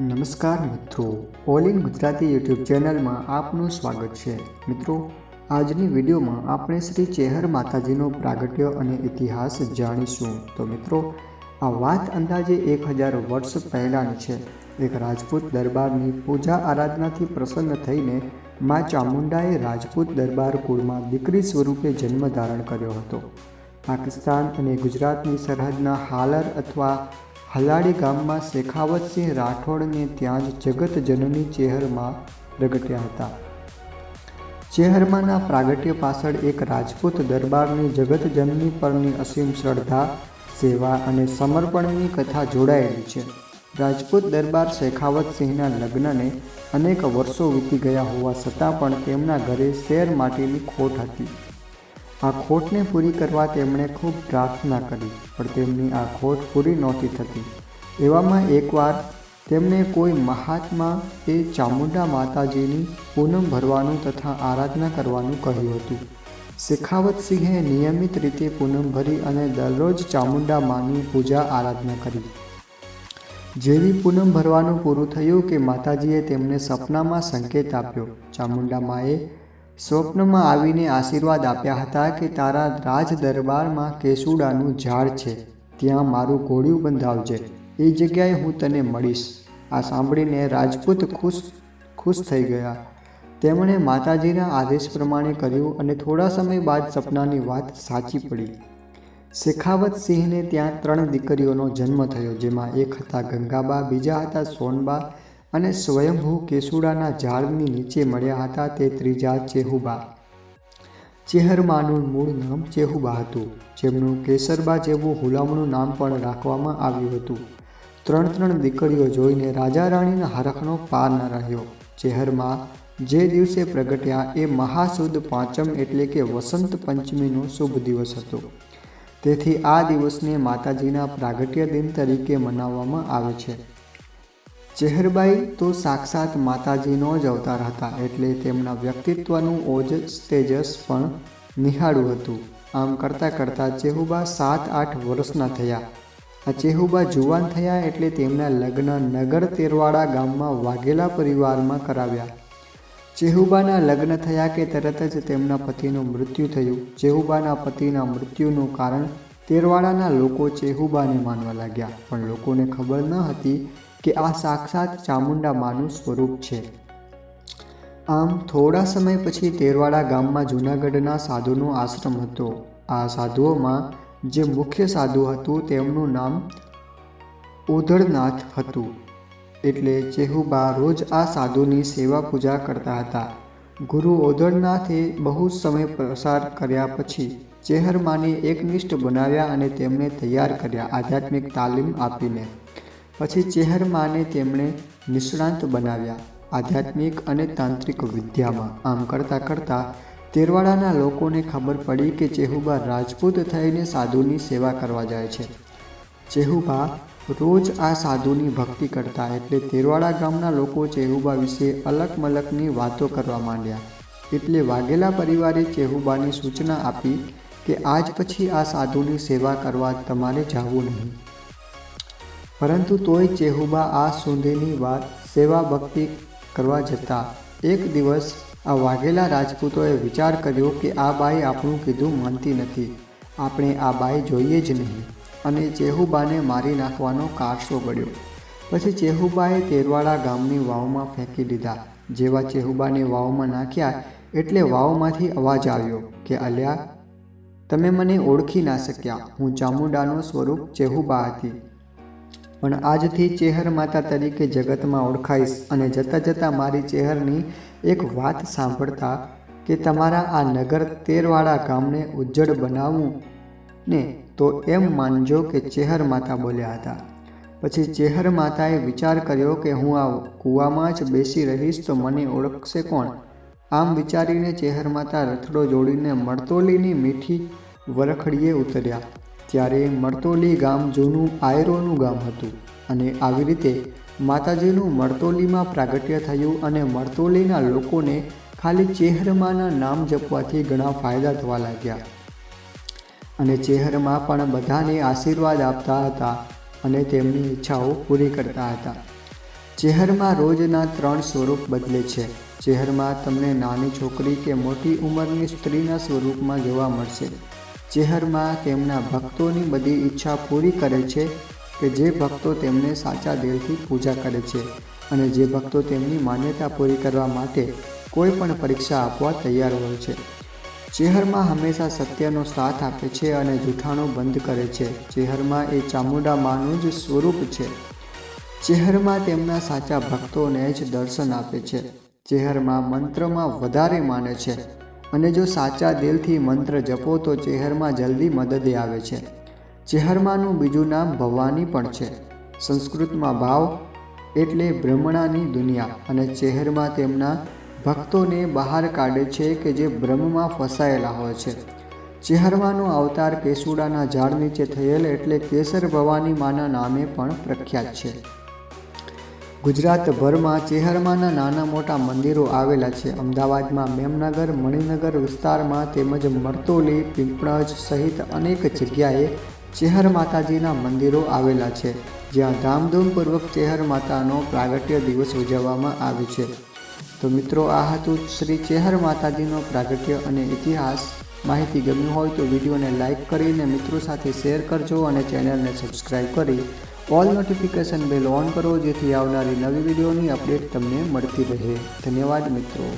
નમસ્કાર મિત્રો. All in Gujarati YouTube ચેનલમાં આપનું સ્વાગત છે. મિત્રો, આજની વિડીયોમાં આપણે શ્રી ચેહર માતાજીનો પ્રાગટ્ય અને ઇતિહાસ જાણીશું. તો મિત્રો, આ વાત અંદાજે એક હજાર વર્ષ પહેલાંની છે. એક રાજપૂત દરબારની પૂજા આરાધનાથી પ્રસન્ન થઈને મા ચામુંડાએ રાજપૂત દરબાર કુળમાં દીકરી સ્વરૂપે જન્મ ધારણ કર્યો હતો. પાકિસ્તાન અને ગુજરાતની સરહદના હાલર અથવા હલાડી ગામમાં શેખાવતસિંહ રાઠોડને ત્યાં જ જગત જનની ચેહરમાં પ્રગટ્યા હતા. ચેહરમાંના પ્રાગટ્ય પાછળ એક રાજપૂત દરબારની જગત જનની પરની અસીમ શ્રદ્ધા, સેવા અને સમર્પણની કથા જોડાયેલી છે. રાજપૂત દરબાર શેખાવતસિંહના લગ્નને અનેક વર્ષો વીતી ગયા હોવા છતાં પણ તેમના ઘરે શેર માટેની ખોટ હતી. આ ખોટને પૂરી કરવા તેમણે ખૂબ પ્રાર્થના કરી, પણ તેમની આ ખોટ પૂરી નહોતી થતી. એવામાં એકવાર તેમણે કોઈ મહાત્મા એ ચામુંડા માતાજીની પૂનમ ભરવાનું તથા આરાધના કરવાનું કહ્યું હતું. શેખાવતસિંહે નિયમિત રીતે પૂનમ ભરી અને દરરોજ ચામુંડા માની પૂજા આરાધના કરી. જેવી પૂનમ ભરવાનું પૂરું થયું કે માતાજીએ તેમને સપનામાં સંકેત આપ્યો. ચામુંડા માએ સ્વપ્નમાં આવીને આશીર્વાદ આપ્યા હતા કે તારા રાજ દરબારમાં કેસુડાનું ઝાડ છે. ત્યાં મારું ઘોડિયું બંધાવજે. એ જગ્યાએ હું તને મળીશ. આ સાંભળીને રાજપૂત ખુશ ખુશ થઈ ગયા. તેમણે માતાજીના આદેશ પ્રમાણે કર્યું અને થોડા સમય બાદ સપનાની વાત સાચી પડી. શેખાવત સિંહને ત્યાં ત્રણ દીકરીઓનો જન્મ થયો, જેમાં એક હતા ગંગાબા, બીજા હતા સોનબા અને સ્વયંભૂ કેસુડાના ઝાડની નીચે મળ્યા હતા તે ત્રીજા ચેહુબા. ચેહરમાનું મૂળ નામ ચેહુબા હતું, જેમનું કેસરબા જેવું હુલામણું નામ પણ રાખવામાં આવ્યું હતું. ત્રણ ત્રણ દીકરીઓ જોઈને રાજા રાણીના હરખનો પાર ન રહ્યો. ચેહરમાં જે દિવસે પ્રગટ્યા એ મહાસુદ પાંચમ એટલે કે વસંત પંચમીનો શુભ દિવસ હતો. તેથી આ દિવસને માતાજીના પ્રાગટ્ય દિન તરીકે મનાવવામાં આવે છે. ચેહરબાઈ તો સાક્ષાત માતાજીનો જ અવતાર હતા એટલે તેમના વ્યક્તિત્વનું ઓજસ તેજસ પણ નિહાળું હતું. આમ કરતાં કરતાં ચેહુબા સાત આઠ વર્ષના થયા. આ ચેહુબા જુવાન થયા એટલે તેમના લગ્ન નગર તેરવાડા ગામમાં વાઘેલા પરિવારમાં કરાવ્યા. ચેહુબાના લગ્ન થયા કે તરત જ તેમના પતિનું મૃત્યુ થયું. ચેહુબાના પતિના મૃત્યુનું કારણ તેરવાડાના લોકો ચેહુબાને માનવા લાગ્યા. પણ લોકોને ખબર ન હતી કે આ સાક્ષાત ચામુંડા માનું સ્વરૂપ છે. આમ, થોડા સમય પછી તેરવાડા ગામમાં જૂનાગઢના સાધુનો આશ્રમ હતો. આ સાધુઓમાં જે મુખ્ય સાધુ હતું, તેમનું નામ ઉધળનાથ હતું. એટલે ચેહુબા રોજ આ સાધુની સેવા પૂજા કરતા હતા. ગુરુ ઓદળનાથે બહુ સમય પસાર કર્યા પછી ચેહરમાને એકનિષ્ઠ બનાવ્યા અને તેમને તૈયાર કર્યા, આધ્યાત્મિક તાલીમ આપીને. પછી ચેહરમાને તેમણે નિષ્ણાંત બનાવ્યા. આધ્યાત્મિક અને તાંત્રિક વિદ્યામાં આમ કરતાં કરતાં તેરવાડાના લોકોને ખબર પડી કે ચેહુબા રાજપૂત થઈને સાધુની સેવા કરવા જાય છે. ચેહુબા રોજ આ સાધુની ભક્તિ કરતા એટલે તેરવાડા ગામના લોકો ચેહુબા વિશે અલગ મલકની વાતો કરવા માંડ્યા. એટલે વાઘેલા પરિવારે ચેહુબાની સૂચના આપી કે આજ પછી આ સાધુની સેવા કરવા તમારે જવું નહીં. પરંતુ તોય ચેહુબા આ સુંદીની વાત સેવા ભક્તિ કરવા જતા. એક દિવસ આ વાઘેલા રાજપૂતોએ વિચાર કર્યો કે આ બાઈ આપણું કીધું માનતી નથી. આપણે આ બાઈ જોઈએ જ નહીં. અને ચેહુબાને મારી નાખવાનો કારસો પડ્યો પછી ચેહુબાએ તેરવાડા ગામની વાવમાં ફેંકી દીધા. જેવા ચેહુબાને વાવમાં નાખ્યા એટલે વાવમાંથી અવાજ આવ્યો કે, અલ્યા, તમે મને ઓળખી ના શક્યા. હું ચામુંડાનું સ્વરૂપ ચેહુબા હતી. પણ આજથી ચેહર માતા તરીકે જગતમાં ઓળખાઈશ અને જતાં જતાં મારી ચેહરની એક વાત સાંભળતા કે તમારા આ નગર તેરવાળા ગામને ઉજ્જડ બનાવવું ને તો એમ માનજો કે ચેહર માતા બોલ્યા હતા. પછી ચેહર માતાએ વિચાર કર્યો કે હું આ કૂવામાં જ બેસી રહીશ તો મને ઓળખશે કોણ? આમ વિચારીને ચેહર માતા રથડો જોડીને મળતોલીની મીઠી વરખડીએ ઉતર્યા. ત્યારે મળતોલી ગામ જૂનું આયરોનું ગામ હતું અને આવી રીતે માતાજીનું મળતોલીમાં પ્રાગટ્ય થયું અને મળતોલીના લોકોને ખાલી ચેહરમાના નામ જપવાથી ઘણા ફાયદા થવા લાગ્યા. અને ચેહરમાં પણ બધાને આશીર્વાદ આપતા હતા અને તેમની ઈચ્છાઓ પૂરી કરતા હતા. ચેહરમાં રોજના ત્રણ સ્વરૂપ બદલે છે. ચેહરમાં તમને નાની છોકરી કે મોટી ઉંમરની સ્ત્રીના સ્વરૂપમાં જોવા મળશે. ચેહરમાં તેમના ભક્તોની બધી ઈચ્છા પૂરી કરે છે કે જે ભક્તો તેમને સાચા દિલથી પૂજા કરે છે અને જે ભક્તો તેમની માન્યતા પૂરી કરવા માટે કોઈ પણ પરીક્ષા આપવા તૈયાર હોય છે. ચેહરમાં હંમેશા સત્યનો સાથ આપે છે અને જૂઠાણું બંધ કરે છે. ચેહરમાં એ ચામુંડા માનું જ સ્વરૂપ છે. ચેહરમાં તેમના સાચા ભક્તોને જ દર્શન આપે છે. ચેહરમાં મંત્રમાં વધારે માને છે. અને જો સાચા દિલથી મંત્ર જપો તો ચહેરમાં જલ્દી મદદે આવે છે. ચહેરમાંનું બીજું નામ ભવાની પણ છે. સંસ્કૃતમાં ભાવ એટલે બ્રહ્મણાની દુનિયા અને ચહેરમાં તેમના ભક્તોને બહાર કાઢે છે કે જે બ્રહ્મમાં ફસાયેલા હોય છે. ચેહરમાનો અવતાર કેસુડાના ઝાડ નીચે થયેલ એટલે કેસર ભવાની માના નામે પણ પ્રખ્યાત છે. ગુજરાતભરમાં ચેહરમાના નાના મોટા મંદિરો આવેલા છે. અમદાવાદમાં મેમનગર, મણિનગર વિસ્તારમાં તેમજ મરતોલી, પીપળજ સહિત અનેક જગ્યાએ ચેહર માતાજીના મંદિરો આવેલા છે. જ્યાં ધામધૂમપૂર્વક ચેહર માતાનો પ્રાગટ્ય દિવસ ઉજવવામાં આવે છે. તો મિત્રો, આ હતું શ્રી ચેહર માતાજીનો પ્રાગટ્ય અને ઇતિહાસ. માહિતી ગમ્યું હોય તો વિડીયોને લાઇક કરીને મિત્રો સાથે શેર કરજો અને ચેનલને સબસ્ક્રાઈબ કરી ઓલ નોટિફિકેશન બેલ ઓન કરો જેથી આવનારી નવી વિડીયોની અપડેટ તમને મળતી રહે. ધન્યવાદ મિત્રો.